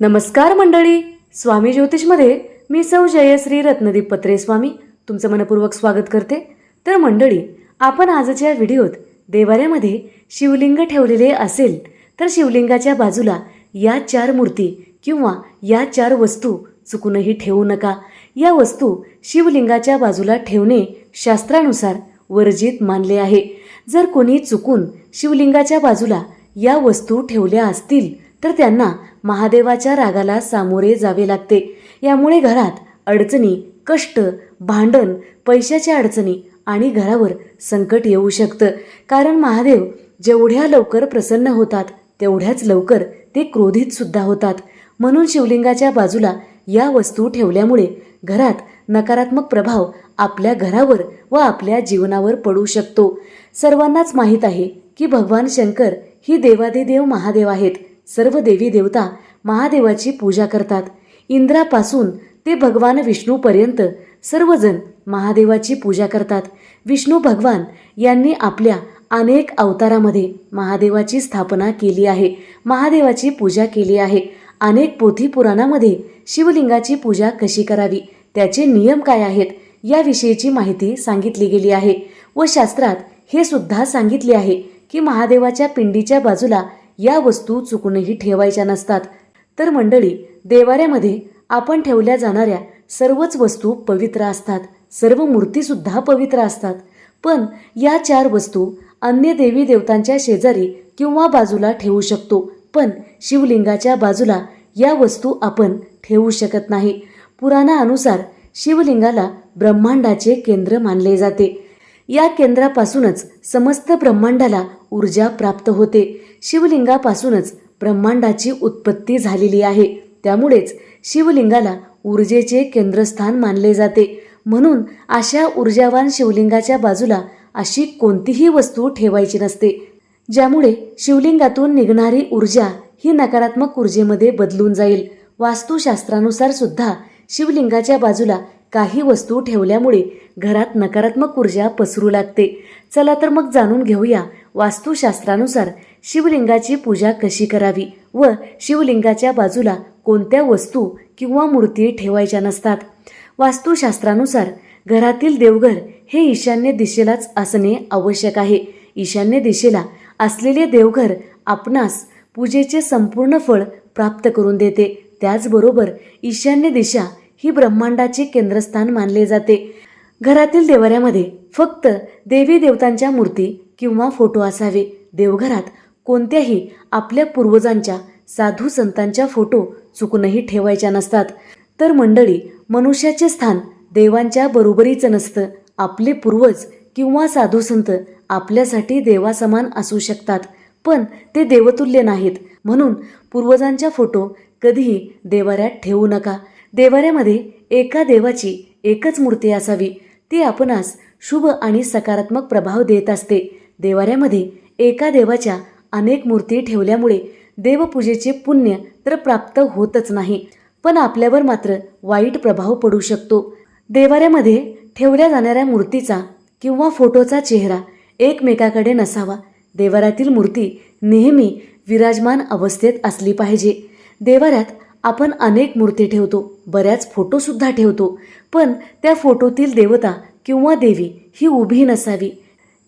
नमस्कार मंडळी. स्वामी ज्योतिषमध्ये मी सौ जयश्री रत्नदीप पत्रे स्वामी तुमचं मनपूर्वक स्वागत करते. तर मंडळी आपण आजच्या व्हिडिओत देवाऱ्यामध्ये शिवलिंग ठेवलेले असेल तर शिवलिंगाच्या बाजूला या चार मूर्ती किंवा या चार वस्तू चुकूनही ठेवू नका. या वस्तू शिवलिंगाच्या बाजूला ठेवणे शास्त्रानुसार वर्जित मानले आहे. जर कोणी चुकून शिवलिंगाच्या बाजूला या वस्तू ठेवल्या असतील तर त्यांना महादेवाच्या रागाला सामोरे जावे लागते. यामुळे घरात अडचणी कष्ट भांडण पैशाच्या अडचणी आणि घरावर संकट येऊ शकतं. कारण महादेव जेवढ्या लवकर प्रसन्न होतात तेवढ्याच लवकर ते क्रोधित सुद्धा होतात. म्हणून शिवलिंगाच्या बाजूला या वस्तू ठेवल्यामुळे घरात नकारात्मक प्रभाव आपल्या घरावर व आपल्या जीवनावर पडू शकतो. सर्वांनाच माहीत आहे की भगवान शंकर ही देवादिदेव महादेव आहेत. सर्व देवी देवता महादेवाची पूजा करतात. इंद्रापासून ते भगवान विष्णूपर्यंत सर्वजण महादेवाची पूजा करतात. विष्णू भगवान यांनी आपल्या अनेक अवतारामध्ये महादेवाची स्थापना केली आहे. महादेवाची पूजा केली आहे. अनेक पोथी पुराणामध्ये शिवलिंगाची पूजा कशी करावी? त्याचे नियम काय आहेत? याविषयीची माहिती सांगितली गेली आहे व शास्त्रात हे सुद्धा सांगितले आहे की महादेवाच्या पिंडीच्या बाजूला या वस्तू चुकूनही ठेवायच्या नसतात. तर मंडळी देवाऱ्यामध्ये आपण ठेवल्या जाणाऱ्या सर्वच वस्तू पवित्र असतात. सर्व मूर्तीसुद्धा पवित्र असतात. पण या चार वस्तू अन्य देवी देवतांच्या शेजारी किंवा बाजूला ठेवू शकतो. पण शिवलिंगाच्या बाजूला या वस्तू आपण ठेवू शकत नाही. पुराणानुसार शिवलिंगाला ब्रह्मांडाचे केंद्र मानले जाते. या केंद्रापासूनच समस्त ब्रह्मांडाला ऊर्जा प्राप्त होते. शिवलिंगापासूनच ब्रह्मांडाची उत्पत्ती झालेली आहे. त्यामुळेच शिवलिंगाला ऊर्जेचे केंद्रस्थान मानले जाते. म्हणून अशा ऊर्जावान शिवलिंगाच्या बाजूला अशी कोणतीही वस्तू ठेवायची नसते. ज्यामुळे शिवलिंगातून निघणारी ऊर्जा ही नकारात्मक ऊर्जेमध्ये बदलून जाईल. वास्तुशास्त्रानुसार सुद्धा शिवलिंगाच्या बाजूला काही वस्तू ठेवल्यामुळे घरात नकारात्मक ऊर्जा पसरू लागते. चला तर मग जाणून घेऊया वास्तुशास्त्रानुसार शिवलिंगाची पूजा कशी करावी व शिवलिंगाच्या बाजूला कोणत्या वस्तू किंवा मूर्ती ठेवायच्या नसतात. वास्तुशास्त्रानुसार घरातील देवघर हे ईशान्य दिशेलाच असणे आवश्यक आहे. ईशान्य दिशेला असलेले देवघर आपणास पूजेचे संपूर्ण फळ प्राप्त करून देते. त्याचबरोबर ईशान्य दिशा ही ब्रह्मांडाचे केंद्रस्थान मानले जाते. घरातील देवाऱ्यामध्ये फक्त देवी देवतांच्या मूर्ती किंवा फोटो असावे. देवघरात कोणत्याही आपल्या पूर्वजांच्या साधू संतांच्या फोटो चुकूनही ठेवायच्या नसतात. तर मंडळी मनुष्याचे स्थान देवांच्या बरोबरीचं नसतं. आपले पूर्वज किंवा साधू संत आपल्यासाठी देवासमान असू शकतात पण ते देवतुल्य नाहीत. म्हणून पूर्वजांच्या फोटो कधीही देवाऱ्यात ठेवू नका. देवाऱ्यामध्ये एका देवाची एकच मूर्ती असावी. ती आपणास शुभ आणि सकारात्मक प्रभाव देत असते. देवाऱ्यामध्ये एका देवाच्या अनेक मूर्ती ठेवल्यामुळे देवपूजेचे पुण्य तर प्राप्त होतच नाही पण आपल्यावर मात्र वाईट प्रभाव पडू शकतो. देवाऱ्यामध्ये ठेवल्या जाणाऱ्या मूर्तीचा किंवा फोटोचा चेहरा एकमेकाकडे नसावा देवाऱ्यातील मूर्ती नेहमी विराजमान अवस्थेत असली पाहिजे. देवाऱ्यात आपण अनेक मूर्ती ठेवतो बऱ्याच फोटोसुद्धा ठेवतो. पण त्या फोटोतील देवता किंवा देवी ही उभी नसावी.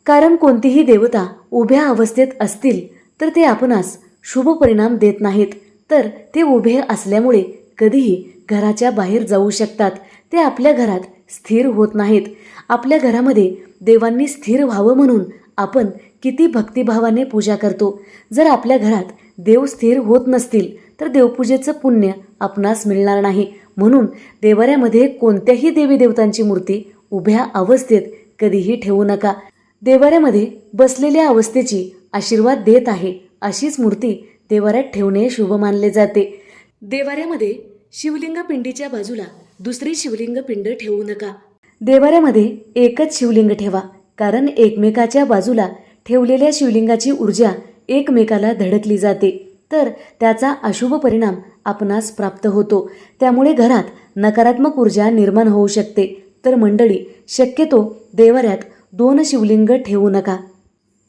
कारण कोणतीही देवता उभ्या अवस्थेत असतील तर ते आपणास शुभ परिणाम देत नाहीत. तर ते उभे असल्यामुळे कधीही घराच्या बाहेर जाऊ शकतात. ते आपल्या घरात स्थिर होत नाहीत. आपल्या घरामध्ये देवांनी स्थिर व्हावं म्हणून आपण किती भक्तिभावाने पूजा करतो. जर आपल्या घरात देव स्थिर होत नसतील तर देवपूजेचं पुण्य आपणास मिळणार नाही. म्हणून देवाऱ्यामध्ये कोणत्याही देवी देवतांची मूर्ती उभ्या अवस्थेत कधीही ठेवू नका. देवाऱ्यामध्ये बसलेल्या अवस्थेची आशीर्वाद देत आहे अशीच मूर्ती देवाऱ्यात ठेवणे शुभ मानले जाते. देवाऱ्यामध्ये शिवलिंग पिंडीच्या बाजूला दुसरी शिवलिंग पिंड ठेवू नका. देवाऱ्यामध्ये एकच शिवलिंग ठेवा कारण एकमेकाच्या बाजूला ठेवलेल्या शिवलिंगाची ऊर्जा एकमेकाला धडकली जाते. तर त्याचा अशुभ परिणाम आपणास प्राप्त होतो. त्यामुळे घरात नकारात्मक ऊर्जा निर्माण होऊ शकते. तर मंडळी शक्यतो देवाऱ्यात दोन शिवलिंग ठेवू नका.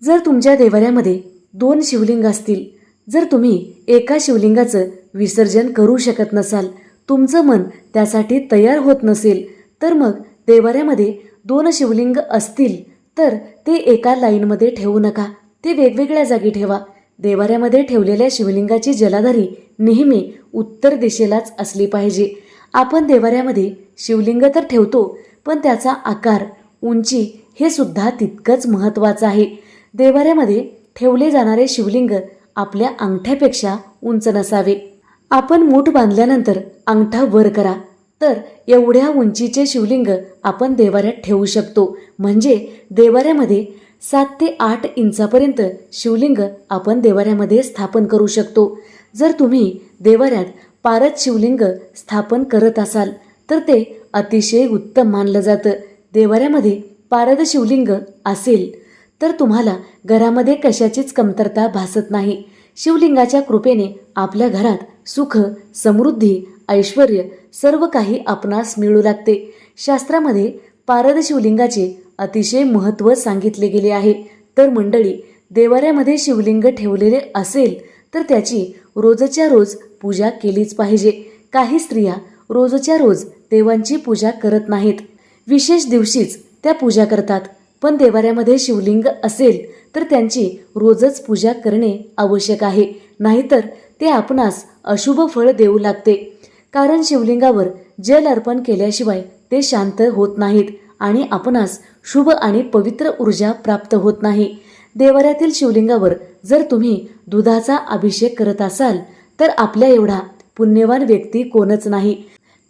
जर तुमच्या देवाऱ्यामध्ये दोन शिवलिंग असतील जर तुम्ही एका शिवलिंगाचं विसर्जन करू शकत नसाल तुमचं मन त्यासाठी तयार होत नसेल तर मग देवाऱ्यामध्ये दोन शिवलिंग असतील तर ते एका लाईनमध्ये ठेवू नका. ते वेगवेगळ्या जागी ठेवा. देवाऱ्यामध्ये ठेवलेल्या शिवलिंगाची जलाधारी नेहमी उत्तर दिशेलाच असली पाहिजे. आपण देवाऱ्यामध्ये शिवलिंग तर ठेवतो पण त्याचा आकार उंची हे सुद्धा तितकंच महत्त्वाचं आहे. देवाऱ्यामध्ये ठेवले जाणारे शिवलिंग आपल्या अंगठ्यापेक्षा उंच नसावे. आपण मूठ बांधल्यानंतर अंगठा वर करा तर एवढ्या उंचीचे शिवलिंग आपण देवाऱ्यात ठेवू शकतो. म्हणजे देवाऱ्यामध्ये सात ते आठ इंचापर्यंत शिवलिंग आपण देवाऱ्यामध्ये स्थापन करू शकतो. जर तुम्ही देवाऱ्यात पारद शिवलिंग स्थापन करत असाल तर ते अतिशय उत्तम मानलं जातं. देवाऱ्यामध्ये पारद शिवलिंग असेल तर तुम्हाला घरामध्ये कशाचीच कमतरता भासत नाही. शिवलिंगाच्या कृपेने आपल्या घरात सुख समृद्धी ऐश्वर सर्व काही आपणास मिळू लागते. शास्त्रामध्ये पारद शिवलिंगाचे अतिशय महत्त्व सांगितले गेले आहे. तर मंडळी देवाऱ्यामध्ये शिवलिंग ठेवलेले असेल तर त्याची रोजच्या रोज पूजा केलीच पाहिजे. काही स्त्रिया रोजच्या रोज देवांची पूजा करत नाहीत. विशेष दिवशीच त्या पूजा करतात. पण देवाऱ्यामध्ये शिवलिंग असेल तर त्यांची रोजच पूजा करणे आवश्यक आहे. नाहीतर ते आपणास अशुभ फळ देऊ लागते. कारण शिवलिंगावर जल अर्पण केल्याशिवाय ते शांत होत नाहीत. आणि आपणास शुभ आणि पवित्र ऊर्जा प्राप्त होत नाही. देवाऱ्यातील शिवलिंगावर जर तुम्ही दुधाचा अभिषेक करत असाल तर आपल्या एवढा पुण्यवान व्यक्ती कोणच नाही.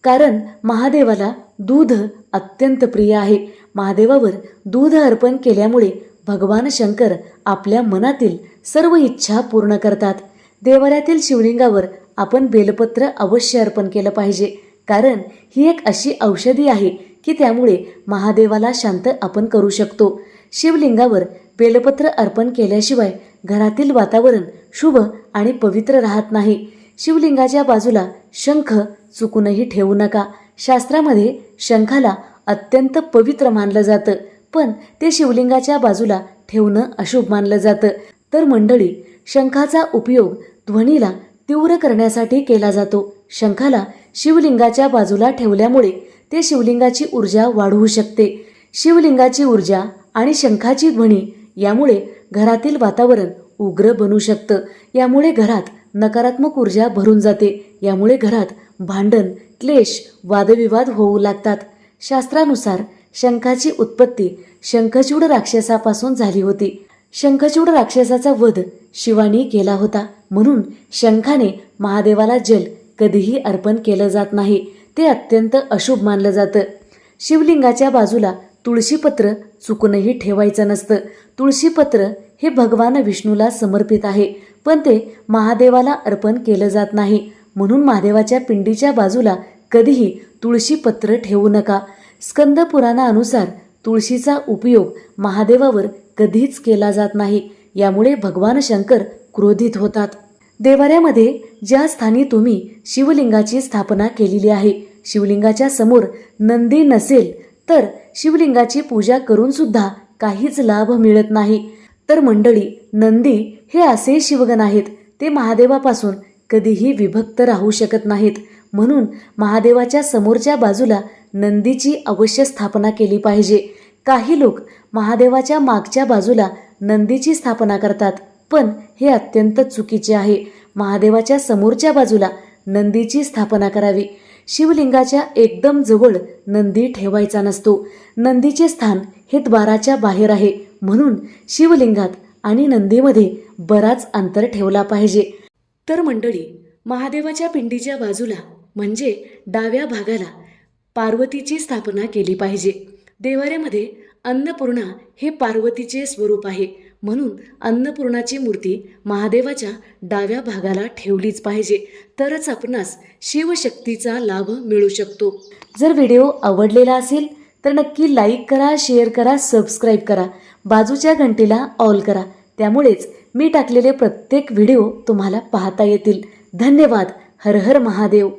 कारण महादेवाला दूध अत्यंत प्रिय आहे. महादेवावर दूध अर्पण केल्यामुळे भगवान शंकर आपल्या मनातील सर्व इच्छा पूर्ण करतात. देवाऱ्यातील शिवलिंगावर आपण बेलपत्र अवश्य अर्पण केलं पाहिजे. कारण ही एक अशी औषधी आहे की त्यामुळे महादेवाला शांत आपण करू शकतो. शिवलिंगावर बेलपत्र अर्पण केल्याशिवाय घरातील वातावरण शुभ आणि पवित्र राहत नाही. शिवलिंगाच्या बाजूला शंख चुकूनही ठेवू नका. शास्त्रामध्ये शंखाला अत्यंत पवित्र मानलं जातं पण ते शिवलिंगाच्या बाजूला ठेवणं अशुभ मानलं जातं. तर मंडळी शंखाचा उपयोग ध्वनीला तीव्र करण्यासाठी केला जातो. शंखाला शिवलिंगाच्या बाजूला ठेवल्यामुळे ते शिवलिंगाची ऊर्जा वाढवू शकते. शिवलिंगाची ऊर्जा आणि शंखाची ध्वनी यामुळे घरातील वातावरण उग्र बनू शकतं. यामुळे घरात नकारात्मक ऊर्जा भरून जाते. यामुळे घरात भांडण क्लेश वादविवाद होऊ लागतात. शास्त्रानुसार शंखाची उत्पत्ती शंखचूड राक्षसापासून झाली होती. शंखचूड राक्षसाचा वध शिवानी केला होता. म्हणून शंखाने महादेवाला जल कधीही अर्पण केलं जात नाही. ते अत्यंत अशुभ मानलं जातं. शिवलिंगाच्या बाजूला तुळशीपत्र चुकूनही ठेवायचं नसतं. तुळशीपत्र हे भगवान विष्णूला समर्पित आहे पण ते महादेवाला अर्पण केलं जात नाही. म्हणून महादेवाच्या पिंडीच्या बाजूला कधीही तुळशीपत्र ठेवू नका. स्कंद पुराणानुसार तुळशीचा उपयोग महादेवावर कधीच केला जात नाही. यामुळे भगवान शंकर क्रोधित होतात. देवाऱ्यामध्ये ज्या स्थानी तुम्ही शिवलिंगाची स्थापना केलेली आहे शिवलिंगाच्या समोर नंदी नसेल तर शिवलिंगाची पूजा करूनसुद्धा काहीच लाभ मिळत नाही. तर मंडळी नंदी हे असे शिवगण आहेत ते महादेवापासून कधीही विभक्त राहू शकत नाहीत. म्हणून महादेवाच्या समोरच्या बाजूला नंदीची अवश्य स्थापना केली पाहिजे. काही लोक महादेवाच्या मागच्या बाजूला नंदीची स्थापना करतात पण हे अत्यंत चुकीचे आहे. महादेवाच्या समोरच्या बाजूला नंदीची स्थापना करावी. शिवलिंगाच्या एकदम जवळ नंदी ठेवायचा नसतो. नंदीचे स्थान हे द्वाराच्या बाहेर आहे. म्हणून शिवलिंगात आणि नंदीमध्ये बराच अंतर ठेवला पाहिजे. तर मंडळी महादेवाच्या पिंडीच्या बाजूला म्हणजे डाव्या भागाला पार्वतीची स्थापना केली पाहिजे. देवाऱ्यामध्ये अन्नपूर्णा हे पार्वतीचे स्वरूप आहे. म्हणून अन्नपूर्णाची मूर्ती महादेवाच्या डाव्या भागाला ठेवलीच पाहिजे. तरच आपणास शिवशक्तीचा लाभ मिळू शकतो. जर व्हिडिओ आवडलेला असेल तर नक्की लाईक करा शेअर करा सबस्क्राईब करा. बाजूच्या घंटीला ऑल करा. त्यामुळेच मी टाकलेले प्रत्येक व्हिडिओ तुम्हाला पाहता येतील. धन्यवाद. हर हर महादेव.